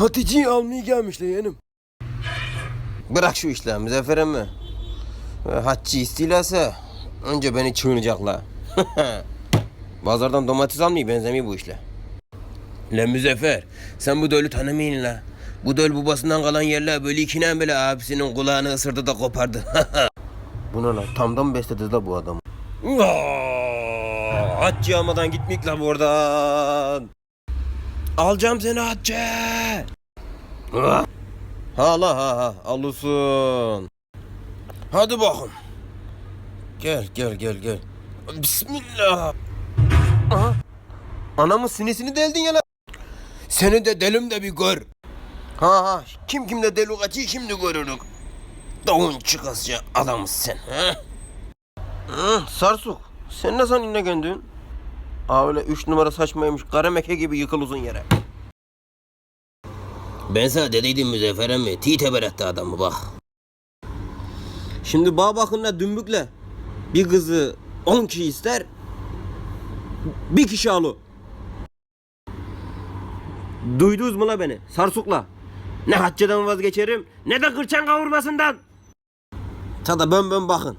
Hatice'yi almaya gelmişler yeğenim. Bırak şu işleri Muzaffer emmi. Ee, Hatice istilası önce beni çığınacaklar. Pazardan domates almaya benzemiyor bu işle. Lan Müzeffer sen bu dölü tanımayın la. Bu döl babasından kalan yerler böyle ikinen bile abisinin kulağını ısırdı da kopardı. bu ne lan tamdan besledi da bu adamı. Hacı almadan gitmek la buradan. Alacağım seni Hacı. Ha la ha ha alırsın. Hadi bakın. Gel gel gel gel. Bismillah. Aha. Anamın sinesini deldin ya lan. Seni de delim de bir gör. Ha ha kim kimle deli kaçıyı şimdi görürük. Davun çıkasıca adamsın sen. Ha? Sarsuk. Sen ne san yine göndün? Aa öyle üç numara saçmaymış. Kara meke gibi yıkıl uzun yere. Ben sana dediydim Müzeffer emmi. Titeber etti adamı bak. Şimdi bağ bakınla dümbükle. Bir kızı on kişi ister. Bir kişi alı. Duydunuz mu la beni? Sarsukla. Ne hacceden vazgeçerim ne de kırçan kavurmasından. Tada bön bön bakın.